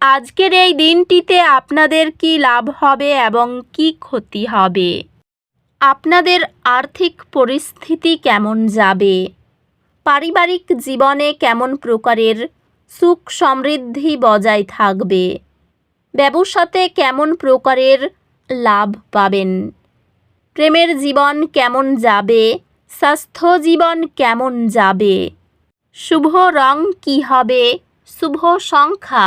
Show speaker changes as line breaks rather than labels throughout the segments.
আজকের এই দিনটিতে আপনাদের কি লাভ হবে এবং কি ক্ষতি হবে? আপনাদের আর্থিক পরিস্থিতি কেমন যাবে? পারিবারিক জীবনে কেমন প্রকারের সুখ সমৃদ্ধি বজায় থাকবে? ব্যবসাতে কেমন প্রকারের লাভ পাবেন? প্রেমের জীবন কেমন যাবে? স্বাস্থ্য জীবন কেমন যাবে? শুভ রং কি হবে? শুভ সংখ্যা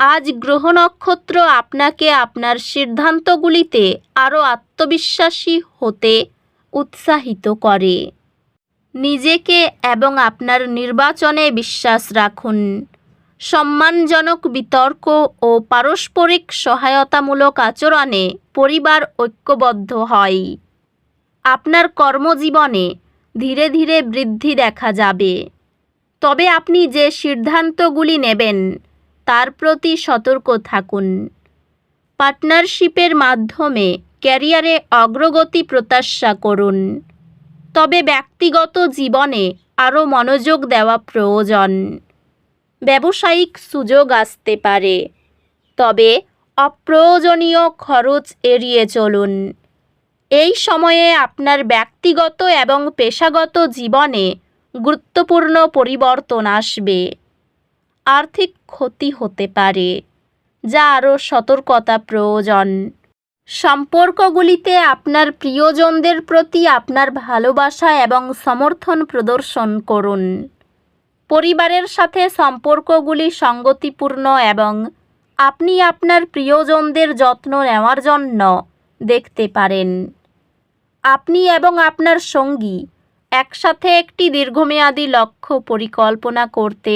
আজ গ্রহ নক্ষত্র আপনাকে আপনার সিদ্ধান্তগুলিতে আরও আত্মবিশ্বাসী হতে উৎসাহিত করে। নিজেকে এবং আপনার নির্বাচনে বিশ্বাস রাখুন। সম্মানজনক বিতর্ক ও পারস্পরিক সহায়তামূলক আচরণে পরিবার ঐক্যবদ্ধ হয়। আপনার কর্মজীবনে ধীরে ধীরে বৃদ্ধি দেখা যাবে। তবে আপনি যে সিদ্ধান্তগুলি নেবেন তার প্রতি সতর্ক থাকুন। পার্টনারশিপের মাধ্যমে ক্যারিয়ারে অগ্রগতি প্রত্যাশা করুন। তবে ব্যক্তিগত জীবনে আরও মনোযোগ দেওয়া প্রয়োজন। ব্যবসায়িক সুযোগ আসতে পারে। তবে অপ্রয়োজনীয় খরচ এড়িয়ে চলুন। এই সময়ে আপনার ব্যক্তিগত এবং পেশাগত জীবনে গুরুত্বপূর্ণ পরিবর্তন আসবে। আর্থিক ক্ষতি হতে পারে, যা আরও সতর্কতা প্রয়োজন সম্পর্কগুলিতে আপনার প্রিয়জনদের প্রতি আপনার ভালোবাসা এবং সমর্থন প্রদর্শন করুন। পরিবারের সাথে সম্পর্কগুলি সঙ্গতিপূর্ণ এবং আপনি আপনার প্রিয়জনদের যত্ন নেওয়ার জন্য দেখতে পারেন। আপনি এবং আপনার সঙ্গী একসাথে একটি দীর্ঘমেয়াদী লক্ষ্য পরিকল্পনা করতে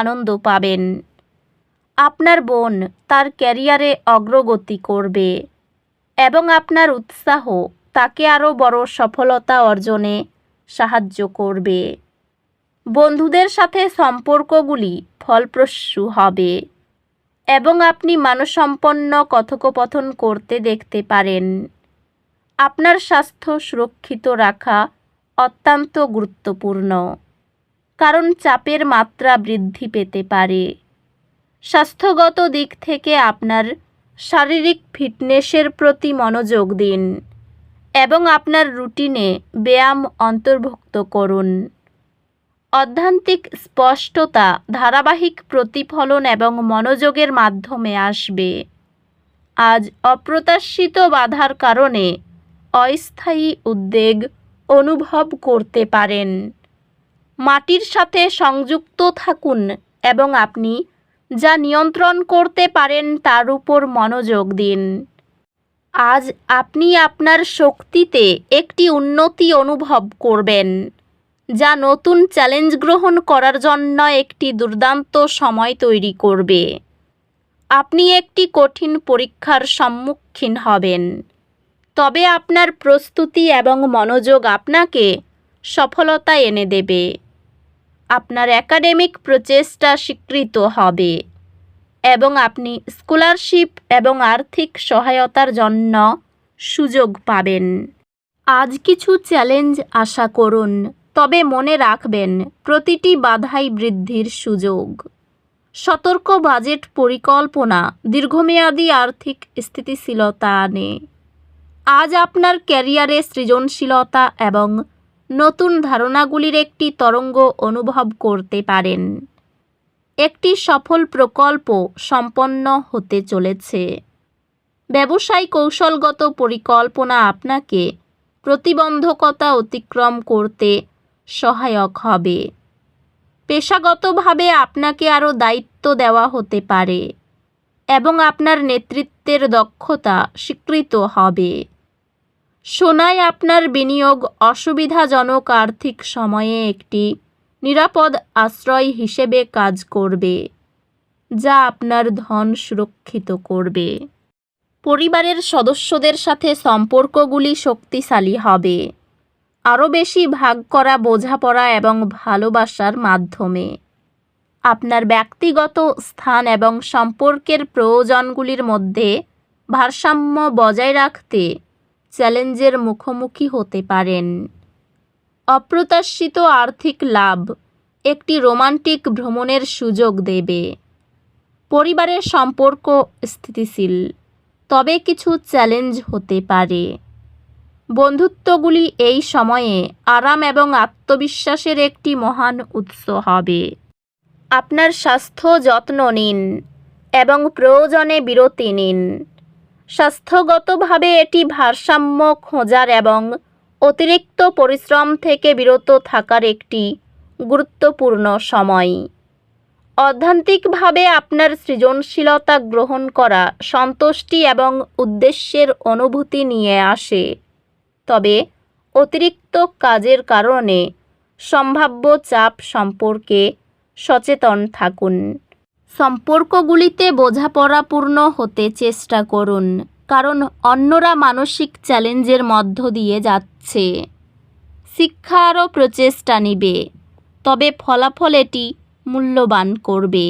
আনন্দ পাবেন। আপনার বোন তার ক্যারিয়ারে অগ্রগতি করবে এবং আপনার উৎসাহ তাকে আরও বড় সফলতা অর্জনে সাহায্য করবে। বন্ধুদের সাথে সম্পর্কগুলি ফলপ্রসূ হবে এবং আপনি মানসম্পন্ন কথোপকথন করতে দেখতে পারেন। আপনার স্বাস্থ্য সুরক্ষিত রাখা অত্যন্ত গুরুত্বপূর্ণ। কারণ চাপের মাত্রা বৃদ্ধি পেতে পারে। স্বাস্থ্যগত দিক থেকে আপনার শারীরিক ফিটনেসের প্রতি মনোযোগ দিন এবং আপনার রুটিনে ব্যায়াম অন্তর্ভুক্ত করুন। অধ্যান্তিক স্পষ্টতা, ধারাবাহিক প্রতিফলন এবং মনোযোগের মাধ্যমে আসবে। আজ অপ্রত্যাশিত বাধার কারণে অস্থায়ী উদ্বেগ অনুভব করতে পারেন। মাটির সাথে সংযুক্ত থাকুন এবং আপনি যা নিয়ন্ত্রণ করতে পারেন তার উপর মনোযোগ দিন। আজ আপনি আপনার শক্তিতে একটি উন্নতি অনুভব করবেন, যা নতুন চ্যালেঞ্জ গ্রহণ করার জন্য একটি দুর্দান্ত সময় তৈরি করবে। আপনি একটি কঠিন পরীক্ষার সম্মুখীন হবেন, তবে আপনার প্রস্তুতি এবং মনোযোগ আপনাকে সফলতা এনে দেবে। আপনার একাডেমিক প্রচেষ্টা স্বীকৃত হবে এবং আপনি স্কলারশিপ এবং আর্থিক সহায়তার জন্য সুযোগ পাবেন। আজ কিছু চ্যালেঞ্জ আশা করুন, তবে মনে রাখবেন, প্রতিটি বাধাই বৃদ্ধির সুযোগ। সতর্ক বাজেট পরিকল্পনা দীর্ঘমেয়াদী আর্থিক স্থিতিশীলতা আনে। আজ আপনার ক্যারিয়ারে সৃজনশীলতা এবং নতুন ধারণাগুলির একটি তরঙ্গ অনুভব করতে পারেন। একটি সফল প্রকল্প সম্পন্ন হতে চলেছে। ব্যবসায় কৌশলগত পরিকল্পনা আপনাকে প্রতিবন্ধকতা অতিক্রম করতে সহায়ক হবে। পেশাগতভাবে আপনাকে আরও দায়িত্ব দেওয়া হতে পারে এবং আপনার নেতৃত্বের দক্ষতা স্বীকৃত হবে। সোনায় আপনার বিনিয়োগ অসুবিধাজনক আর্থিক সময়ে একটি নিরাপদ আশ্রয় হিসেবে কাজ করবে, যা আপনার ধন সুরক্ষিত করবে। পরিবারের সদস্যদের সাথে সম্পর্কগুলি শক্তিশালী হবে। আরও বেশি ভাগ করা বোঝাপড়া এবং ভালোবাসার মাধ্যমে। আপনার ব্যক্তিগত স্থান এবং সম্পর্কের প্রয়োজনগুলির মধ্যে ভারসাম্য বজায় রাখতে চ্যালেঞ্জের মুখোমুখি হতে পারেন। অপ্রত্যাশিত আর্থিক লাভ একটি রোমান্টিক ভ্রমণের সুযোগ দেবে। পরিবারের সম্পর্ক স্থিতিশীল, তবে কিছু চ্যালেঞ্জ হতে পারে। বন্ধুত্বগুলি এই সময়ে আরাম এবং আত্মবিশ্বাসের একটি মহান উৎস হবে। আপনার স্বাস্থ্য যত্ন নিন এবং প্রয়োজনে বিরতি নিন। স্বাস্থ্যগতভাবে এটি ভারসাম্য খোঁজার এবং অতিরিক্ত পরিশ্রম থেকে বিরত থাকার একটি গুরুত্বপূর্ণ সময়। অধ্যান্তিকভাবে আপনার সৃজনশীলতা গ্রহণ করা সন্তুষ্টি এবং উদ্দেশ্যের অনুভূতি নিয়ে আসে। তবে অতিরিক্ত কাজের কারণে সম্ভাব্য চাপ সম্পর্কে সচেতন থাকুন। সম্পর্কগুলিতে বোঝাপড়াপূর্ণ হতে চেষ্টা করুন, কারণ অন্যরা মানসিক চ্যালেঞ্জের মধ্য দিয়ে যাচ্ছে। শিক্ষা আরও প্রচেষ্টা নিবে, তবে ফলাফল এটি মূল্যবান করবে।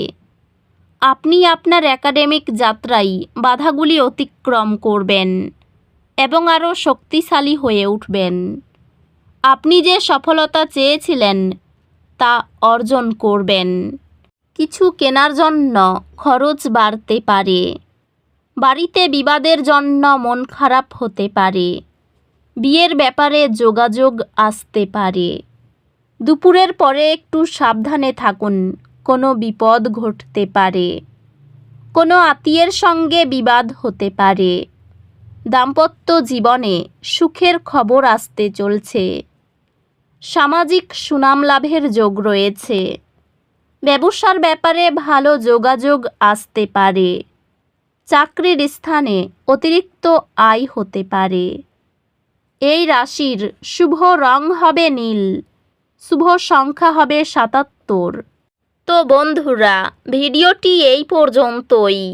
আপনি আপনার একাডেমিক যাত্রায় বাধাগুলি অতিক্রম করবেন এবং আরও শক্তিশালী হয়ে উঠবেন। আপনি যে সফলতা চেয়েছিলেন, তা অর্জন করবেন। কিছু কেনার জন্য খরচ বাড়তে পারে। বাড়িতে বিবাদের জন্য মন খারাপ হতে পারে। বিয়ের ব্যাপারে যোগাযোগ আসতে পারে। দুপুরের পরে একটু সাবধানে থাকুন, কোনো বিপদ ঘটতে পারে। কোনো আত্মীয়ের সঙ্গে বিবাদ হতে পারে। দাম্পত্য জীবনে সুখের খবর আসতে চলছে। সামাজিক সুনাম লাভের যোগ রয়েছে। ব্যবসার ব্যাপারে ভালো যোগাযোগ আসতে পারে। চাকরির স্থানে অতিরিক্ত আয় হতে পারে। এই রাশির শুভ রং হবে নীল, শুভ সংখ্যা হবে সাতাত্তর। তো বন্ধুরা, ভিডিওটি এই পর্যন্তই।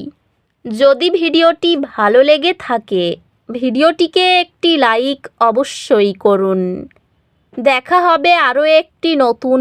যদি ভিডিওটি ভালো লেগে থাকে, ভিডিওটিকে একটি লাইক অবশ্যই করুন। দেখা হবে আরও একটি নতুন